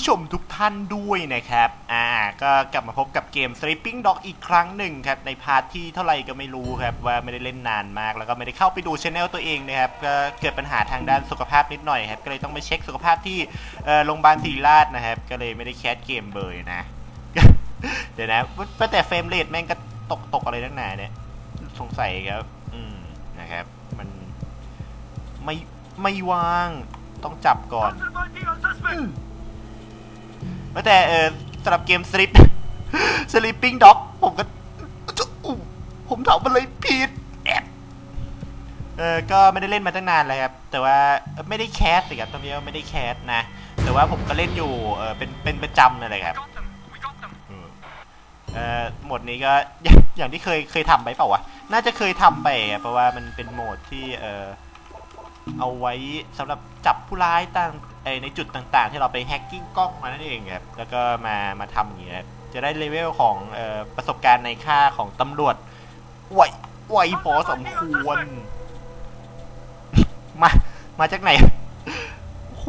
ผู้ชมทุกท่านด้วยนะครับ อ่า ก็กลับมาพบกับเกม Sleeping Dog อีกครั้งหนึ่งครับ ในพาร์ทที่เท่าไหร่ก็ไม่รู้ครับ ว่าไม่ได้เล่นนานมาก แล้วก็ไม่ได้เข้าไปดูช anel ตัวเองนะครับ ก็เกิดปัญหาทางด้านสุขภาพนิดหน่อยครับ ก็เลยต้องไปเช็คสุขภาพที่โรงพยาบาลศรีราชนะครับ ก็เลยไม่ได้แคสเกมเบยนะ เดี๋ยวนะแต่เฟรมเรทแม่งก็ตกตกอะไรตั้งนานเนี่ย สงสัยครับ อืม นะครับ มันไม่ไม่ว่าง ต้องจับก่อน แต่เออสำหรับเกม Sleep Sleeping Dog ผมก็อุ๊ผมทำอะไรผิดแอบเออก็ไม่ได้เล่นมาตั้งนานเลยครับ แต่ว่าไม่ได้แคสสิครับตอนนี้ไม่ได้แคสนะ แต่ว่าผมก็เล่นอยู่เออเป็นเป็นประจำนั่นแหละครับอืมเออโหมดนี้ก็อย่างอย่างที่เคยเคยทำไปเปล่าวะน่าจะเคยทำไปอะเพราะว่ามันเป็นโหมดที่เออเอาไว้สำหรับจับผู้ร้ายต่างเอ่อ ในจุดต่างๆ ที่เราไปแฮกกิ้งกล้องมานั่นเองครับแล้วก็มามาทำอย่างเงี้ยจะได้เลเวลของเออประสบการณ์ในค่าของตำรวจไวไวพอสมควร มา มาจากไหนโห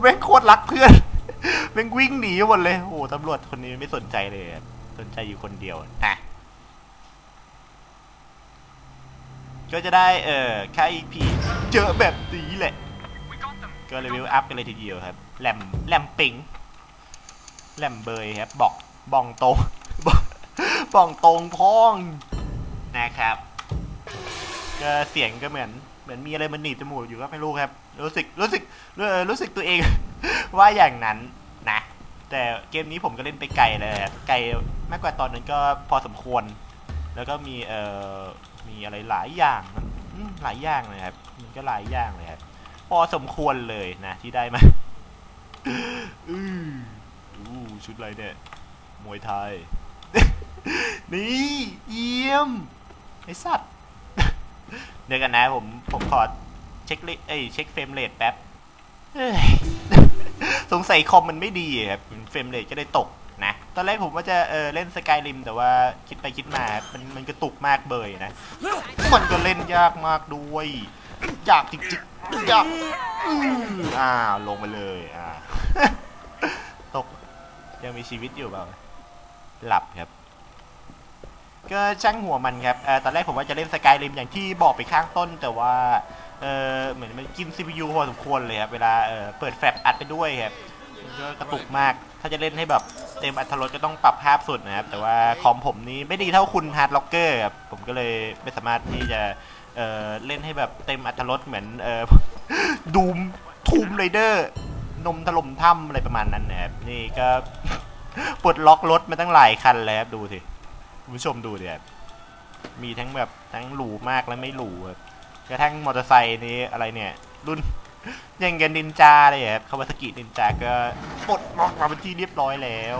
แม่งโคตรรักเพื่อนแม่งวิ่งหนีหมดเลยโอ้ตำรวจคนนี้ไม่สนใจเลยสนใจอยู่คนเดียวนะก็จะได้เอ่อค่า EP เจอแบบนี้แหละ ก็เลเวลอัพกันเลยทีเดียวครับแหลมแหลมปิงแหลมเบยครับบอกบองตรงบอกบองตรงพ้องนะครับ ก็เสียงก็เหมือน เหมือนมีอะไรมันหนีบจมูกอยู่ก็ไม่รู้ครับ รู้สึกรู้สึกรู้รู้สึกตัวเอง ว่าอย่างนั้นนะ แต่เกมนี้ผมก็เล่นไปไกลเลยไกลมากกว่าตอนนั้นก็พอสมควร แล้วก็มีเอ่อมีอะไรหลายอย่างหลายอย่างเลยครับ มันก็หลายอย่างเลยครับ พอสมควรเลยนะที่ได้มาอืออู้ชุดอะไรเนี่ย มวยไทย นี่เยี่ยม ไอสัตว์เดี๋ยวกันนะผม ผมขอเช็คเลเอ้ยเช็คเฟรมเรทแป๊บสงสัยคอมมันไม่ดีครับเฟรมเรทก็ได้ตกนะ ตอนแรกผมว่าจะเออเล่นสกายริมแต่ว่าคิดไปคิดมามันมันกระตุกมากเบยนะ มันก็เล่นยากมากด้วย ยากจริง ๆยากอืมอ้าวลงไปเลย อ่า ตก ยังมีชีวิตอยู่เปล่า หลับครับ ก็ช่างหัวมันครับเออตอนแรกผมว่าจะเล่นสกายริมอย่างที่บอกไปข้างต้น แต่ว่า เออเหมือนมันกิน CPU พอสมควรเลยครับ เวลาเออเปิดแฟลชอัดไปด้วยครับมันก็กระตุกมาก ถ้าจะเล่นให้แบบเต็มอัตรถรสก็ต้องปรับภาพสุดนะครับ แต่ว่าคอมผมนี้ไม่ดีเท่าคุณฮาร์ดล็อกเกอร์ครับ ผมก็เลยไม่สามารถที่จะ เออเล่นให้แบบเต็มอัตรสเหมือนเออดูมทูมไรเดอร์ นมถล่มถ้ำอะไรประมาณนั้นนะครับนี่ก็ ปลดล็อกรถมาตั้งหลายคันแล้วครับดูสิคุณผู้ชมดูดิครับมีทั้งแบบทั้งหรูมากและไม่หรูครับกระทั่งมอเตอร์ไซค์นี้อะไรเนี่ย รุ่นยังกันนินจาเลยครับคาวาซากินินจาก็ปลดล็อกมาเป็นที่เรียบร้อยแล้ว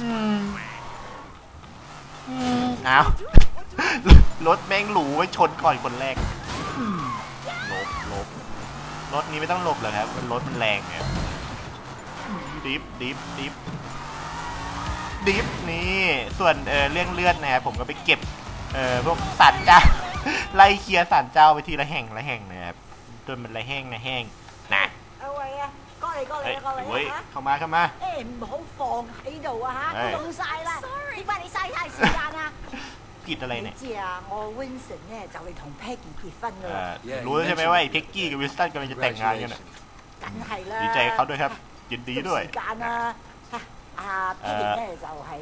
อืมอืมเอา รถแม่งหรูไว้ชนก่อนคนแรกอืมหลบหลบรถนี้ไม่ต้องหลบเหรอครับมันรถมันแรงครับดิฟดิฟดิฟดิฟนี่ ส่วนเออเรื่องเลือดนะครับผมก็ไปเก็บ เออพวกสันเจ้า ไล่เคลียร์สันเจ้าไปทีละแห่งละแห่งนะครับจนมันละแห้งนะแห้งนะ 阿伟啊，过嚟过 เฮ้ย 嚟过 เฮ้ย 嚟吓！ เข้ามาเข้ามา 诶唔好放喺度啊吓，系冻晒啦！点解你嘥太时间啊？ ผิดอะไรเนี่ยรู้ใช่ไหมว่าไอ้เพ็กกี้กับวินสตันกำลังจะแต่งงานกันอะดีใจเขาด้วยครับ ยินดีด้วย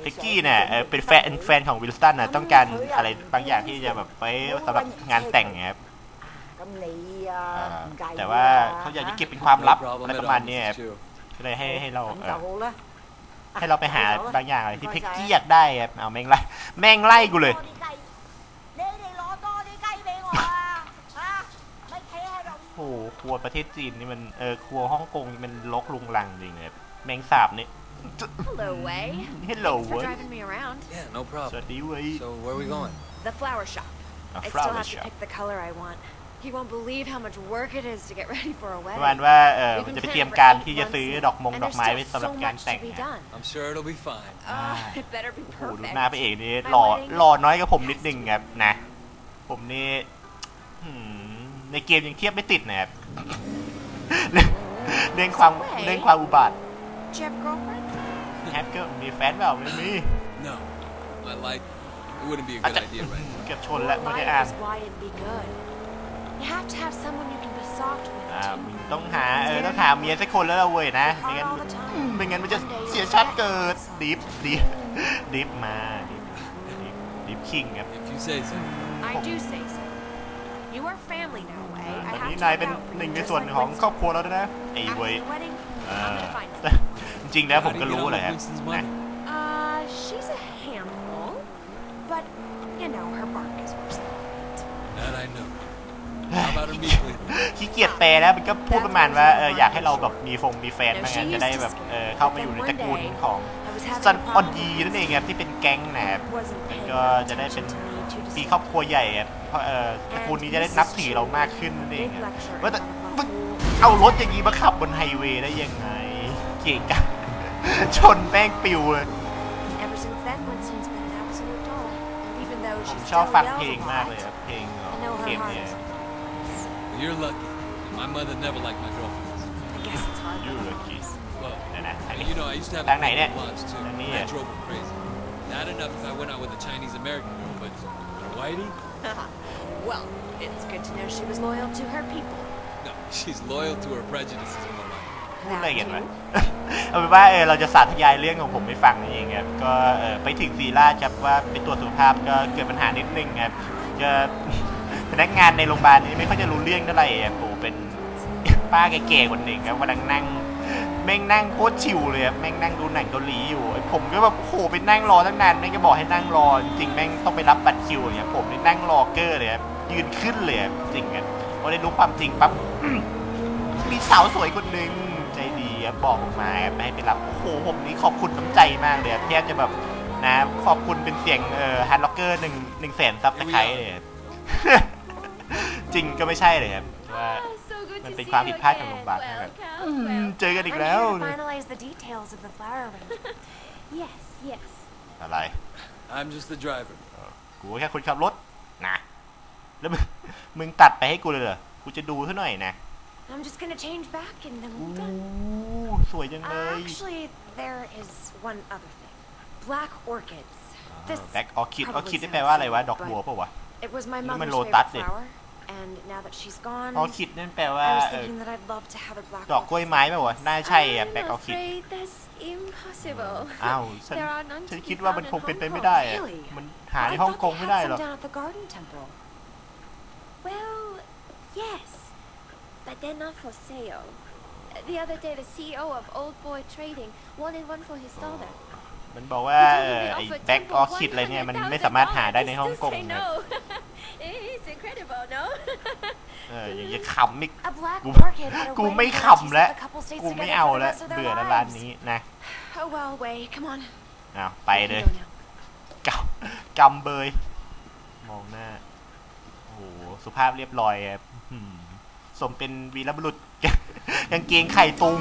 เพ็กกี้เนี่ยเป็นแฟนแฟนของวิลสตันนะต้องการอะไรบางอย่างที่จะแบบไปสำหรับงานแต่งครับแต่ว่าเขาอยากจะเก็บเป็นความลับอะไรประมาณเนี้ยก็เลยให้ให้เราเออ ให้เราไปหาบางอย่างอะไรที่เพกเกียดได้ครับเอาแม่งไล่แม่งไล่กูเลยโอ้โหครัวประเทศจีนนี่มันเออครัวฮ่องกงนี่มันลกลุงลังจริงเลยแมงสาบนี่ Hello, Way. Hello, Thanks for Way. driving me around. Yeah, no problem. So, where are we going? The flower shop. A flower I still have shop. to pick the color I want. You won't believe how much work it is to get ready for a ประมาณ wedding. ว่าเออมันจะไปเตรียมการที่จะซื้อดอกมง And ดอก there's ไม้ still ไว้สำหรับ so การ much แต่ง to be นะ done. I'm sure it'll be fine. Uh, it better be โอ้โหดู perfect. หน้าพระเอกนี่หล่อหล่อน้อยกว่าผมนิดนึงครับนะ ผมนี่หืมในเกมยังเทียบไม่ติดนะครับ เรื่องความเรื่องความอุบาท Do you have a girlfriend? แฮปก็มีแฟนเปล่าไม่มี No. I like. It wouldn't be a อาจ good จะ idea right now. เกือบชนแล้วไม่ได้อ่าน is why it'd be good. You have to have someone you can be soft with. อ่ามึงต้องหาเออต้องหาเมียสักคนแล้วล่ะเว้ยนะไม่งั้นอืมไม่งั้นมันจะเสียชาติเกิดดิฟดิฟดิฟมาดิฟดิฟดิฟคิงครับ If you say so. I do say so. You are family now, eh? ต I อน have นี้ to นาย look เป็น out for หนึ่ง you, ใน just ส่วน like ของ Winston. ครอบครัวเราด้วยนะไอ้ After เว้ย the wedding, เอ I'm อ gonna find จริงๆแล้วผม How do ก็ you get รู้ on เลย with ครับ Winston's นะ money? Uh, she's a handful, but you know her bark is worse than that. That I know. How about her meat cleaver? ขี้เกียจแปลแล้วมันก็พูดประมาณว่าเอออยากให้เราแบบมีฟงมีแฟนบ้างงั้นจะได้แบบเออเข้ามาอยู่ในตระกูลของ I was having ซัน a ออน problem ยี with นั่นเองครับที่เป็นแก๊งนะครับ wasn't มัน paying ก็ enough จะได้เป็น attention to me to ปีครอบครัวใหญ่ครับเพราะเออตระกูลนี้จะได้นับถือเรามากขึ้นนั่นเอง Big ครับ lecture ว่าแต่ about มึง whole เอารถอย่างนี้มาขับบนไฮเวย์ได้ยังไงเก่งกันชนแป้งปิวเลย Ever since then, Winston's been an absolute doll. Even though ผม she ชอบ still ฟัง yells เพลง a มาก lot, เลยครับเพลงของ I know เก her ม heart เนี่ย is Well, you're lucky. My mother never liked my girlfriends. I guess it's hard. You for lucky. us. Well, เดี๋ยวนะอัน and นี้ you know, I used to have Thằng a này nè. problem once too. Thằng này That à? drove her crazy. Not enough if I went out with a Chinese American girl, but but a whitey? well, it's good to know she was loyal to her people. No, she's loyal to her prejudices more like. พูดอะไรกันวะ เอาเป็นว่าเออเราจะสาธยายเรื่องของผมให้ฟังเองครับก็เออไปถึงศรีราชครับว่าไปตรวจสุขภาพก็เกิดปัญหานิดนึงครับก็ พนักงานในโรงพยาบาลนี้ไม่ค่อยจะรู้เรื่องเท่าไหร่อะปู่เป็น ป้าแก่ๆคนหนึ่งครับกำลังนั่งแม่งนั่งโคตรชิวเลยครับแม่งนั่งดูหนังเกาหลีอยู่ไอผมก็แบบโอ้โหไปนั่งรอตั้งนานแม่งก็บอกให้นั่งรอจริงแม่งต้องไปรับบัตรคิวอย่างเงี้ยผมนี่นั่งรอเกอร์เลยครับยืนขึ้นเลยครับจริงกันพอได้รู้ความจริงปั๊บมีสาวสวยคนหนึ่งใจดีครับบอกมมาครับให้ไปรับโอ้โหผมนี่ขอบคุณน้ำใจมากเลยครับแทบจะแบบนะขอบคุณเป็นเสียงเอ่อฮันล็อกเกอร์หนึ่งหนึ่งแสนซับสไครต์เลย จริงก็ไม่ใช่เลยครับว่า so good มัน to เป็น see ความ you ผิดพลาดของ again. โรงพยาบาลนะครับ Welcome, อืม welcome. เจอกันอีก I'm แล้ว here to finalize the details of the flower arrangement. Yes, yes. อะไร I'm just the driver. กูแค่คนขับรถนะแล้วมึงมึงตัดไปให้กูเลยเหรอกูจะดูซะหน่อยนะ I'm just gonna change back and then อู้ we're done. สวยจังเล Uh, ย actually, there is one other thing. Black orchids. This แบ็คออคิดออคิดนี่แปลว่าอะไรวะ ดอกบัวเปล่าวะ it was my Ini mother's Lotus favorite deh. flower, and now that she's gone, ออคิดนั่นแปลว่า I was เออ thinking that I'd love to have a black ดอกกล้วย orchid ไม้เปล่าวะน่าใช่อะ I'm แบ็คออคิด afraid that's impossible. อ้าวฉัน There are none ฉัน to be คิดว่ามัน found ค in งเป็นไป Hong ไม่ Kong. ได้อะ Really? มันหา I ในฮ่อง thought กง they ไม่ had ได้ some หรอก down at the garden temple. Well, yes, but they're not for sale. The other day, the CEO of Old Boy Trading wanted one for his daughter. มันบอกว่าเออไอ้แบ็คออคิดอะไรเนี่ยมันไม่สามารถหาได้ในฮ่องกง Say นะ no. It's incredible, no? เอออย่างจะขำอีก A black Gu- orchid at a กู wedding ไม่ where ขำ she แล้ว spent a couple states กูไม่ together เอา for the แล้ว rest of their เบื่อแล้วร้าน lives. นี้นะ Oh well, Wei, come on. อ้าวไปเลย You know now. กำกำเบย มองหน้า โอ้โห สุภาพเรียบร้อยครับอื้อหือสมเป็นวีรบุรุษกางเกงไข่ตุง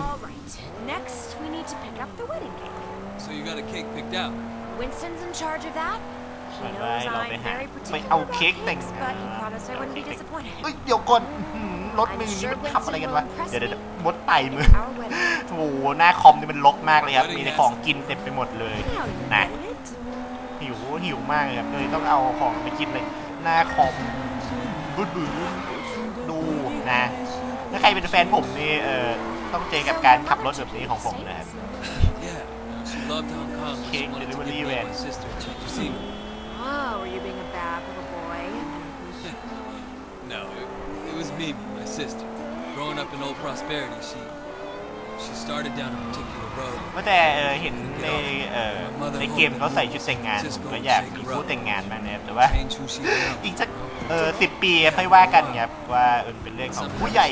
All right. Next, we need to pick up the wedding cake. So you got a cake picked out. Winston's in charge of that. He Bye knows bye, I'm Robin. very Bye. particular I'll about cake cakes, thing. but he promised I wouldn't be Cake thing. disappointed. เอ้ยเดี๋ยวก่อนอื้อหือรถมือนี่มันทำอะไรกันวะ เดี๋ยวเดี๋ยวเดี๋ยวมดไต่มือ Our wedding. โอ้โหหน้าคอมนี่มันรกมากเลยครับ มีแต่ของกินเต็มไปหมดเลย Now you're นะ getting it. หิวหิวมากเลยครับเลยต้องเอาของไปกินเลยหน้าคอมบูดบูดดูนะถ้าใครเป็นแฟนผมนี่เออต้องเจอกับการขับรถแบบนี้ของผมนะครับ Yeah. She loved Hong Kong. but She Cake wanted to delivery give me van. my sister. You see? Oh, were you being a bad little boy? No, it, it was Mimi, my sister. Growing up in old prosperity, she she started down a particular road. ว่าแต่เออเห็นในเออในเกมเขาใส่ชุดแต่งงานผมก็อยากมีคู่แต่งงานมางนะครับแต่ว่า Change who she is now. อีกสักเออสิบปีค่อยว่ากันครับว่าเออเป็นเรื่องของผู้ใหญ่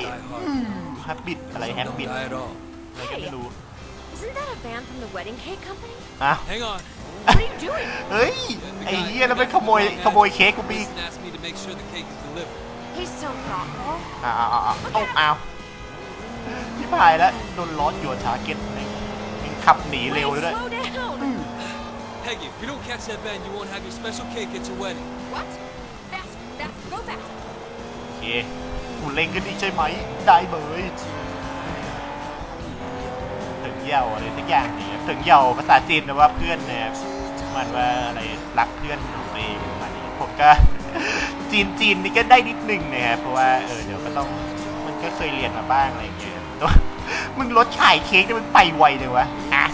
ฮับบิดอะไรแฮบ Don't บิด die at all. อะไรก็ไม่รู้ Isn't that a van from the wedding cake company? อ้าว Hang on. What are you doing? เฮ้ย The ไอ้ guy- เหี้ยแล้วไปขโมยขโมยเค้กกูไปอีก Winston asked me to make sure the cake is delivered. He's so thoughtful. อ้าวอ้าวอ้าวอ้าวอ้าวที่พายแล้วโดนล้ออยู่ทาร์เก็ตเลยขับหนีเร็วเลยด้วย slow down. Peggy, if you don't catch that van, you won't have your special cake at your wedding. What? Fast, fast, go fast. โอเคกูเล่งขึ้นอีกใช่ไหม ได้เบย ถึงเยาอะไรสักอย่างนี่ครับเถิงเยาภาษาจีนแปลว่าเพื่อนนะครับมันว่าอะไรรักเพื่อนของตัวเองประมาณนี้ผมก็จีนจีนนี่ก็ได้นิดหนึ่งนะครับเพราะว่าเออเดี๋ยวก็ต้องมันก็เคยเรียนมาบ้างอะไรอย่างเงี้ยต่ว่ามึงรถขายเค้กนี่มันไปไวเลยวะอะ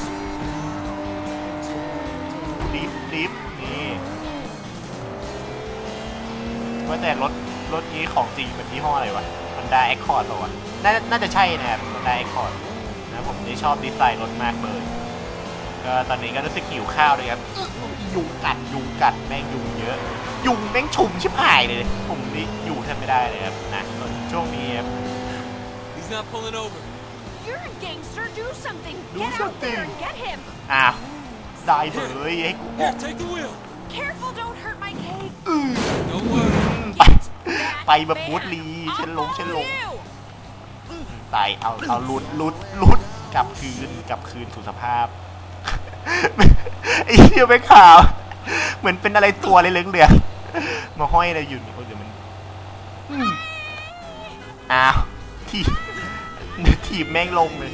ดิฟดิฟนี่ว่าแต่รถรถนี้ของจริงเป็นยี่ห้ออะไรวะมันดาแอคคอร์ดป่าวะน่าน่าจะใช่นะครับมันดาแอคคอร์ด นะผมนี่ชอบดีไซน์รถมากเลยก็ตอนนี้ก็รู้สึกหิวข้าวเลยครับอื้อยุงกัดยุงกัดแม่งยุงเยอะ ยุงแม่งชุมชิบหายเลย ผมนี่อยู่แทบไม่ได้เลยครับนะส่วนช่วงนี้ครับ He's not pulling over. You're a gangster. Do something. Do get out there something. and get him. อ้าวได้เลยให้กูออ Here, ก take the wheel. Careful, don't hurt my cake. Don't worry. ไป That ไปแบบ man. บูธลี I'll เช่นลงเช่นลง follow you. ตายเอาเอาลุดลุดลุด กลับคืนกลับคืนสู่สภาพไอ้เหี้ยไม่ข่าว เหมือนเป็นอะไรตัวเลยเหลืองๆมาห้อยอะไรอยู่นี่โอ้ยเดี๋ยวมันอ้าวทีทีบแม่งลงเลย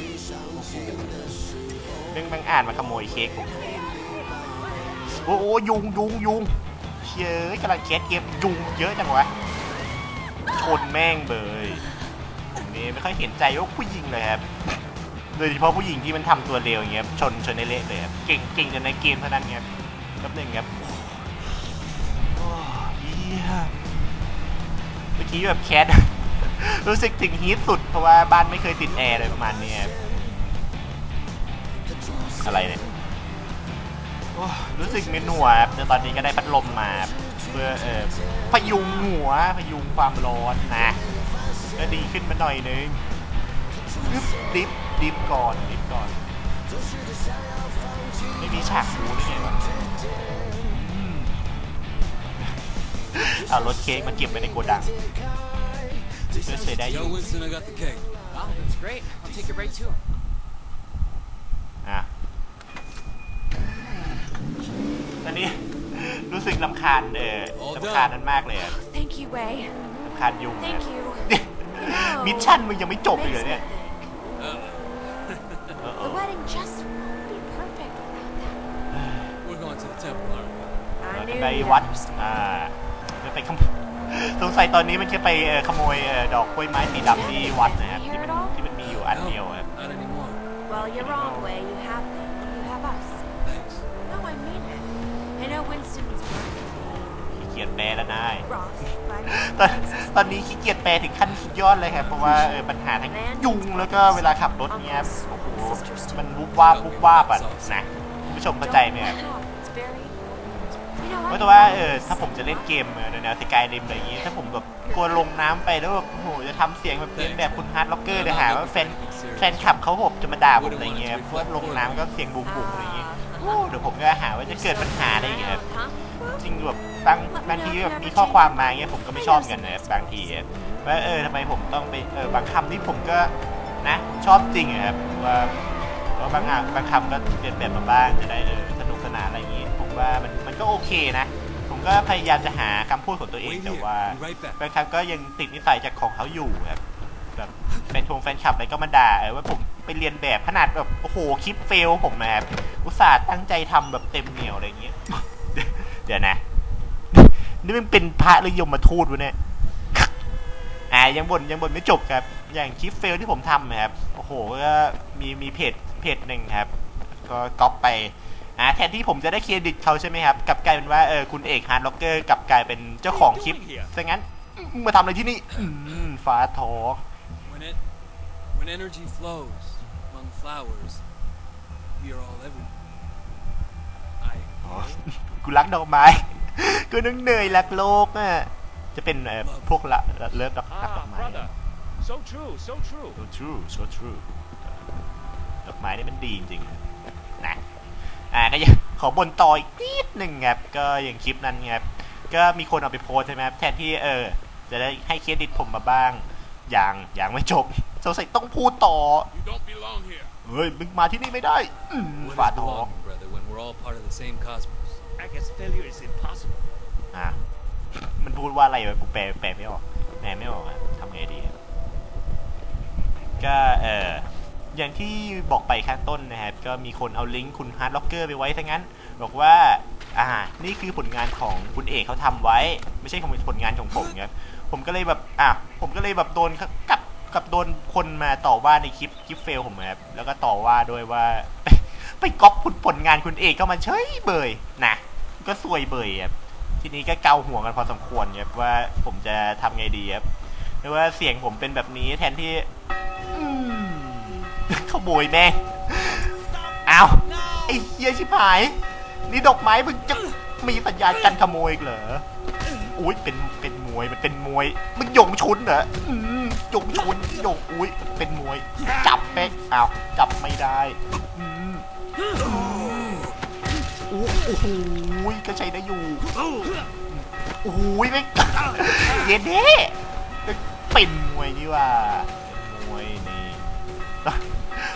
แม่งแม่งอ่านมาขโมยเค้กผมโอ้โหยุงยุงยุงเชยกำลังแคสเกมยุงเยอะจังวะชนแม่งเบยผมนี่ไม่ค่อยเห็นใจว่าผู้หญิงเลยครับ โดยเฉพาะผู้หญิงที่มันทำตัวเร็วอย่างเงี้ยครับชนชนในเละเลยครับเก่งเก่งแต่ในเกมเท่านั้นครับแป๊บหนึงครับโอ้เหี้ยเมื่อกี้แบบแคท รู้สึกถึงฮีทสุดเพราะว่าบ้านไม่เคยติดแอร์เลยประมาณเนี้ยครับอะไรเนี่ยโอ้รู้สึกมึนหัวครับแต่ตอนนี้ก็ได้พัดลมมาครับเพื่อเออพยุงหัวพยุงความร้อนนะก็ดีขึ้นมาหน่อยนึง ดิฟดิฟดิฟก่อนดิฟก่อน ไม่มีฉากบูได้ไงวะอืมเอารถเค้กมาเก็บไว้ในโกดังก็ใช้ได้อยู่ Yo, Winston, I got the cake. Wow, that's great. I'll take it right to him. อะตอนนี้รู้สึกลำคาญเออลำคาญนั้นมากเลยอะ Thank you, Way. ลำคาญยุง Thank เนี่ย you. มิชชั่นมึงยังไม่จบอีก Makes เหรอ me เนี่ย think. Uh, เออเอ The อ wedding just won't be perfect without that. we're going to the temple, aren't we? I เรา knew จะไป you'd วัด understand. อ่าจะไปขโมยสงสัยตอนนี้มันจะไปเอ่อขโมยเอ่อดอกกล้วยไม้สีดำที่วัดนะครับที่มันที่มันมีอยู่อันเดียวครับ not anymore. Well, you're wrong, Way. You have them. You have us. Thanks. No, I mean it. I know Winston's right. ขี้เกียจแปลแล้วนาย Ross, but ตอนตอนนี้ขี้เกียจแปลถึงขั้นสุดยอดเลยครับเพราะว่าเออปัญหาทั้งยุงแล้วก็เวลาขับรถเนี้ยโอ้โห มันวุบวาบวุบวาบอะนะคุณผู้ชมเข้าใจไหมครับ It's very important. You know, เพ I ราะแต่ว่า know เออถ้าผมจะเล่นเกมเออแนวสกายริมอะไรอย่างงี้ ถ้าผมแบบกลัวลงน้ำไปแล้วแบบโอ้โหจะทำเสียงแบบเลียนแบบคุณฮาร์ดล็อกเกอร์เดี๋ยวหาว่าแฟนแฟนคลับเขาผมจะมาด่าผมอะไรเงี้ยเพราะว่าลงน้ำก็เสียงบุ๋มๆอะไรอย่างงี้โอ้เดี๋ยวผมก็หาว่าจะเกิดปัญหาอะไรอย่างเงี้ยครับ Huh? จริงแบบบางบางทีแบบมีข้อความมาเงี้ยผมก็ไม่ชอบกันนะครับบางทีอะว่าเออทำไมผมต้องไปเออบางคำนี่ผมก็ นะ ชอบจริงอะครับว่าว่าบางอะบางคำก็เปลี่ยนแบบมาบ้างจะได้เออสนุกสนานอะไรอย่างงี้ ผมว่ามันมันก็โอเคนะ ผมก็พยายามจะหาคำพูดของตัวเอง Wait แต่ here. ว่า Be right back. บางครั้งก็ยังติดนิสัยจากของเขาอยู่ครับแบบแฟนชงแฟนคลับอะไรก็มาด่าเออว่าผมไปเรียนแบบขนาดแบบโอ้โหคลิปเฟลผมนะครับอุตส่าห์ตั้งใจทำแบบเต็มเหนียวอะไรอย่างเงี้ยเดี๋ยวนะ นี่มันเป็นพระหรือยมมาทูตวะเนี่ย อ่ายังบ่นยังบ่นไม่จบครับ อย่างคลิปเฟลที่ผมทำนะครับ โอ้โหก็มีมีเพจเพจหนึ่งครับ ก็ก๊อปไปอ่าแทนที่ผมจะได้เครดิตเขาใช่ไหมครับกลับกลายเป็นว่าเออคุณเอกฮาร์ดล็อกเกอร์กลับกลายเป็นเจ้าของคลิปซะงั้นมึงมาทำอะไรที่นี่อืมฟ้าทอง When it, when energy flows among flowers, we are all everywhere. I. อ๋อกูรักดอกไม้ กูนึกเหนื่อยรักโลกอะ จะเป็นเอ่อพวกละเลิฟดอกรักดอก Ah, ไม้ brother. So true, so true. so true so true ดอกไม้นี่มันดีจริงๆนะอ่าก็ยังขอบนต่ออีกนิดหนึ่งครับก็อย่างคลิปนั้นครับก็มีคนเอาไปโพสต์ใช่ไหมครับแทนที่เออ จะได้ให้เครดิตผมมาบ้าง อย่างอย่างไม่จบสงสัยต้องพูดต่อ You don't belong here. เฮ้ยมึงมาที่นี่ไม่ได้อืม What ฝา is ทอง belonging, brother, when we're all part of the same cosmos? I guess failure is impossible. อะ มันพูดว่าอะไรวะกูแปลแปลไม่ออกแปลไม่ออกอะทำไงดีอะก็เอออย่างที่บอกไปข้างต้นนะครับ ก็มีคนเอาลิงก์คุณฮาร์ดล็อกเกอร์ไปไว้ซะงั้น บอกว่า อ่า นี่คือผลงานของคุณเอกเขาทำไว้ ไม่ใช่ของผลงานของผมครับผมก็เลยแบบ อะ ผมก็เลยแบบโดนกับกับโดนคนมาต่อว่าในคลิปคลิปเฟลผมครับแล้วก็ต่อว่าด้วยว่า ไปไปก๊อปผลงานคุณเอกเข้ามาเฉยเบยนะก็ซวยเบยครับ ทีนี้ก็เกาหัวกันพอสมควรครับว่าผมจะทำไงดีครับหรือว่าเสียงผมเป็นแบบนี้แทนที่อขโมยแม่เอาไอ้เหี้ยชิบหาย นี่ดอกไม้มึงจะมีสัญญาณกันขโมยเหรออุ้ยเป็นเป็นมวยมันเป็นมวยมึงหยงชุนเหรออืมหยงชุนหยงอุ้ยเป็นมวย จับแป๊กเอาจับไม่ได้อืม โอ้โหก็ใช้ได้อยู่โอ้โหไม่เย็นเด้เป็นมวยนี่ว่าเป็นมวยนี่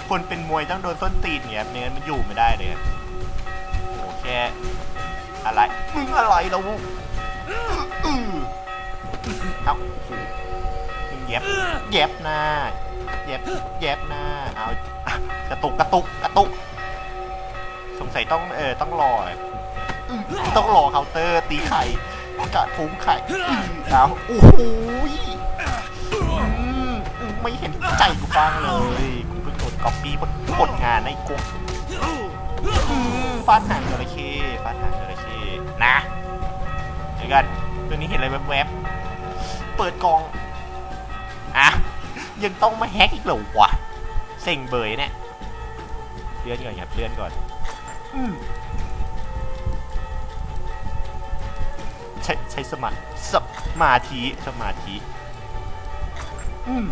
คนเป็นมวยต้องโดนส้นตีนเงี้ยไม่งั้นมันอยู่ไม่ได้เลยโอ้แค่อะไรมึงอะไรเราอือเอ้ามึงแยบแยบหน้าแยบแยบหน้าเอากระตุกกระตุกกระตุก สงสัยต้องเออต้องรออืมต้องรอเคาน์เตอร์ตีไข่กระทุ้งไข่อืมเอาโอ้โหอืมไม่เห็นใจกูบ้างเลยกูเพิ่งโดนก๊อปปี้ผลงานในกงอืมฟาดหางจระเข้ฟาดหางจระเข้นะเดี๋ยวกันเรื่องนี้เห็นอะไรแวบๆเปิดกล่องอะยังต้องมาแฮกอีกเหรอวะเซ็งเบยเนี่ยเลื่อนก่อนครับเลื่อนก่อนอืม ใช้ใช้สมาสมาธิสมาธิอืม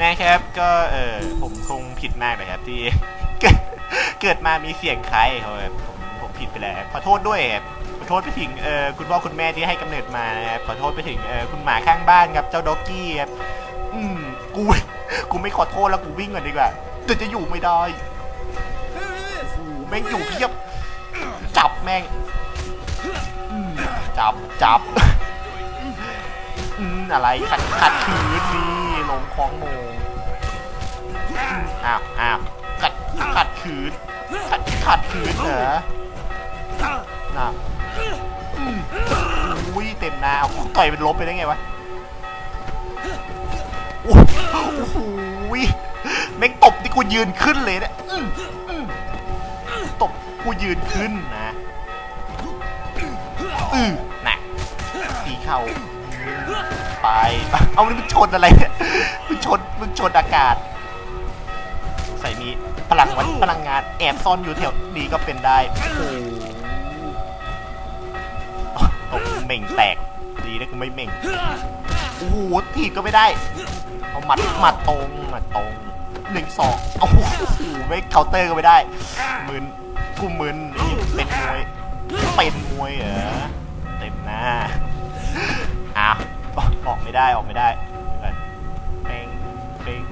นะครับ ก็เออผมคงผิดมากเลยครับที่ เกิดเกิดมามีเสียงใครเขาแบบผมผมผิดไปแล้วครับขอโทษด้วยครับขอโทษไปถึงเออคุณพ่อคุณแม่ที่ให้กำเนิดมานะครับขอโทษไปถึงเออคุณหมาข้างบ้านครับเจ้าด็อกกี้ครับอืมกูกูไม่ขอโทษแล้วกูวิ่งก่อนดีกว่าเดี๋ยวจะอยู่ไม่ได้โอ้โห แม่งอยู่เพียบ จับแม่ง จับจับอะไรขัดขัดขืนนี่ลงคล้องโมงอ้าวอ้าวขัดขัดขืนขัดขัดขืนเหรอน่ะอุ้ยเต็มหน้าเต่อยเป็นลบไปได้ไงวะโอ้โหแม่งตบที่กูยืนขึ้นเลยเนี่ย กูยืนขึ้นนะอือน่ะตีเข่าไป เอานี่มึงชนอะไรเนี่ยมึงชนมึงชนอากาศใส่มีพลังวัดพลังงานแอบซ่อนอยู่แถวนี้ก็เป็นได้โอ้โหตบเหม่งแตกดีนะกูไม่เหม่งโอ้โหถีบก็ไม่ได้ เอาหมัดหมัดตรงหมัดตรง หนึ่งสองโอ้โหไม่เคาน์เตอร์ก็ไม่ได้มึนกูมึนเป็นมวยเป็นมวยเหรอเต็มหน้าอ้าวออกไม่ได้ออกไม่ได้เดี๋ยวก่อนเป้งเป้ง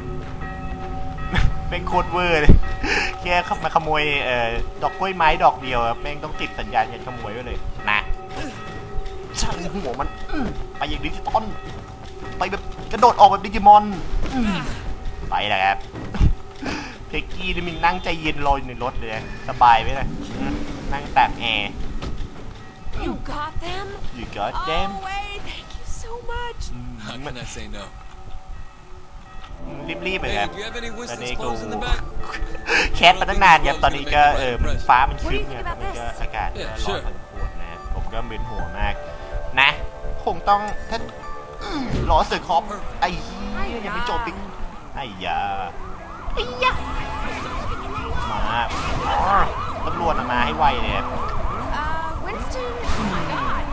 เป็นโคตรเวอร์เลยแค่เข้ามาขโมยเอ่อดอกกล้วยไม้ดอกเดียวแม่งต้องติดสัญญาณการขโมยไว้เลยนะช่างหัวมันไปอย่างดิจิตอลไปแบบกระโดดออกแบบดิจิมอน ไปแล้วครับ เพกกี้นี่มันนั่งใจเย็นรออยู่ในรถเลยนะสบายไหมล่ะอืมนั่งตากแอร์ You got them? you got them Oh, wait, thank you so much. อืม How can I say no? รีบๆเลย Hey, ครับ do you have any ตอน Winston's นี้กู clothes in the back? แคสมาตั้งนานครับตอนนี้ก็เออมันฟ้ามันครึ้มเนี่ยมันก็อากาศก็ Yeah, ร้อน sure. พอสมควรนะครับผมก็มึนหัวมากนะ คงต้องท่านอืมรอเสือคอปไอ้เหี้ยยังไม่จบอีก ไอ้ยาไอ้ยามาอ๋อตำรวจน่ะมาให้ไวเลยครับ Uh, Winston? Oh my god.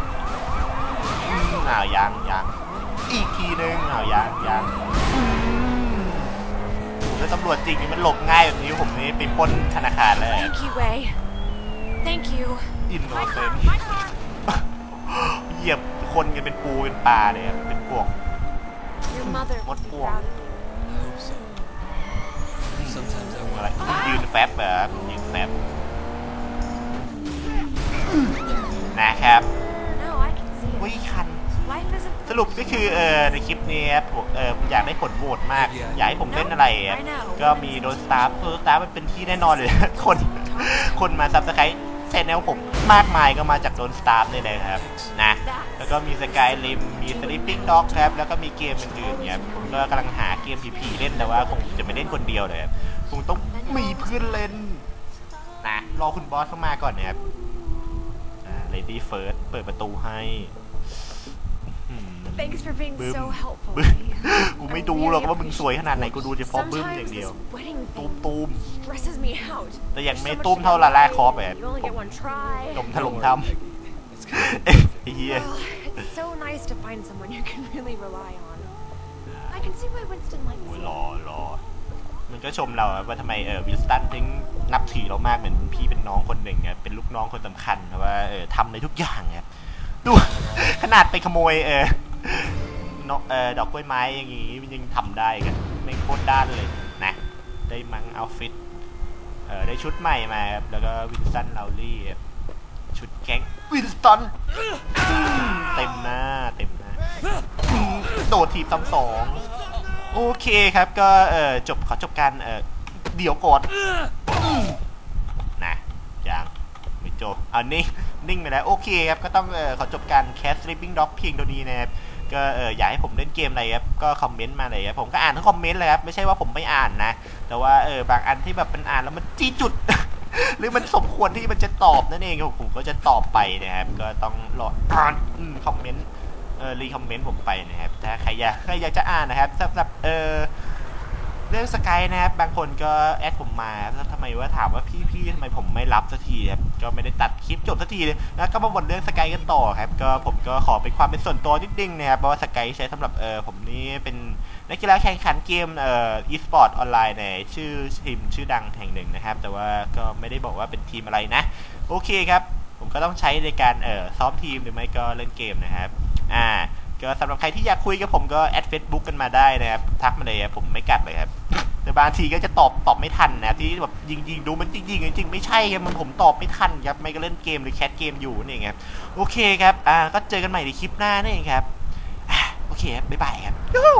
อืมอ้าวยังยังอีกทีนึงอ้าวยังยังอืมโอ้แล้วตำรวจจริงนี่มันหลบง่ายแบบนี้ผมนี่ไปปล้นธนาคารเลย Thank you, Way. Thank you. อินโน My เซ car, น my car. เหยียบคนกันเป็นปูเป็นปลาเลยครับเป็นพวก Your mother What would be for? proud of you. I hope so. Sometimes I อะไร wonder. คุณยืนแฟบเหรอครับยืนแฟบนะครับ No, I can see วิ it. คัน Life isn't สรุปรุปก็คือเออในคลิปนี้ครับผมเออผมอยากได้ผลโหวตมาก อยากให้ผมเล่นอะไรครับก็มีโดนสตาร์โดนสตาร์มันเป็นที่แน่นอนเลย คนคนมาซับสไครต์แชนแนลผมมากมายก็มาจากโดนสตาร์นี่เลยครับนะ แล้วก็มีสกายริมมีสลิปปิ้งด็อกครับ แล้วก็มีเกมอื่นๆเนี่ยผมก็กำลังหาเกมผีๆเล่นแต่ว่าคงจะไม่เล่นคนเดียวเลยครับคงต้องมีเพื่อนเล่นนะรอคุณบอสเข้ามาก่อนนะครับเลดี้เฟิร์สเปิดประตูให้อืม Thanks for being Boom. so helpful. บึ้ม buddy. กูไม่ดูหรอกว่ามึงสวยขนาดไหนกูดูเฉพาะบึ้มอย่างเดียว Sometimes this wedding ตู thing มตูม stresses me out. แต่ยัง There's ไม่ so much ตุ้ม to เท่า go ลาล่า by. คอปแบบ You only get one try. นมถล่มท It's good. ำ ไอ้เฮีย Well, it's so nice to find someone you can really rely on. I can see why Winston likes โอ้ย you. รอรอ มันก็ชมเราอะว่าทำไมเออวิลสตันถึงนับถือเรามากเหมือนพี่เป็นน้องคนหนึ่งเนี่ยเป็นลูกน้องคนสำคัญเพราะว่าเออทำในทุกอย่างเนี่ยดู ขนาดไปขโมยเออนกเออดอกกล้วยไม้อย่างงี้มันยังทำได้กันไม่โคตรด้านเลยนะได้มังเอาฟิตเออได้ชุดใหม่มาครับแล้วก็วินสตันลาวลี่ครับ ชุดแก๊งวินสตันเต็มหน้าเต็มหน้าอืมโดดทีบซ้ำสองโอเคครับก็เออจบขอจบการเออเดี๋ยวก่อนนะยังไม่จบเอานิ่งนิ่งไปแล้วโอเคครับก็ต้องเออขอจบการแคส sleeping dog เพียงเท่านี้นะครับก็เอออยากให้ผมเล่นเกมอะไรครับก็คอมเมนต์มาเลยครับผมก็อ่านทุกคอมเมนต์เลยครับไม่ใช่ว่าผมไม่อ่านนะ แต่ว่าเออบางอันที่แบบมันอ่านแล้วมันจี้จุด หรือมันสมควรที่มันจะตอบนั่นเองผมก็จะตอบไปนะครับ ก็ต้องรออ่านคอมเมนต์เออรีคอมเมนต์ผมไปนะครับถ้าใครอยากใครอยากจะอ่านนะครับสำหรับเออเรื่องสกายนะครับบางคนก็แอดผมมาแล้วทำไมว่าถามว่าพี่พี่ทำไมผมไม่รับสักทีครับก็ไม่ได้ตัดคลิปจบสักทีเลยแล้วก็มาบ่นเรื่องสกายกันต่อครับ ก็ผมก็ขอเป็นความเป็นส่วนตัวนิดนึงนะครับเพราะว่าสกายใช้สำหรับเออผมนี่เป็น นักกีฬาแข่งขันเกมเอ่อ e-sport ออนไลน์ในชื่อทีมชื่อดังแห่งหนึ่งนะครับ แต่ว่าก็ไม่ได้บอกว่าเป็นทีมอะไรนะ โอเคครับ ผมก็ต้องใช้ในการเอ่อซ้อมทีมหรือไม่ก็เล่นเกมนะครับอ่าก็สำหรับใครที่อยากคุยกับผมก็แอดเฟซบุ๊กกันมาได้นะครับ ทักมาเลยครับผมไม่กัดเลยครับแต่บางทีก็จะตอบตอบไม่ทันนะที่แบบยิงยิงดูมันจริงๆจริงไม่ใช่ครับมันผมตอบไม่ทันครับไม่ก็เล่นเกมหรือแคสเกมอยู่นี่เองครับโอเคครับอ่าก็เจอกันใหม่ในคลิปหน้านี่เองครับโอเคครับบ๊ายบายครับยูฮู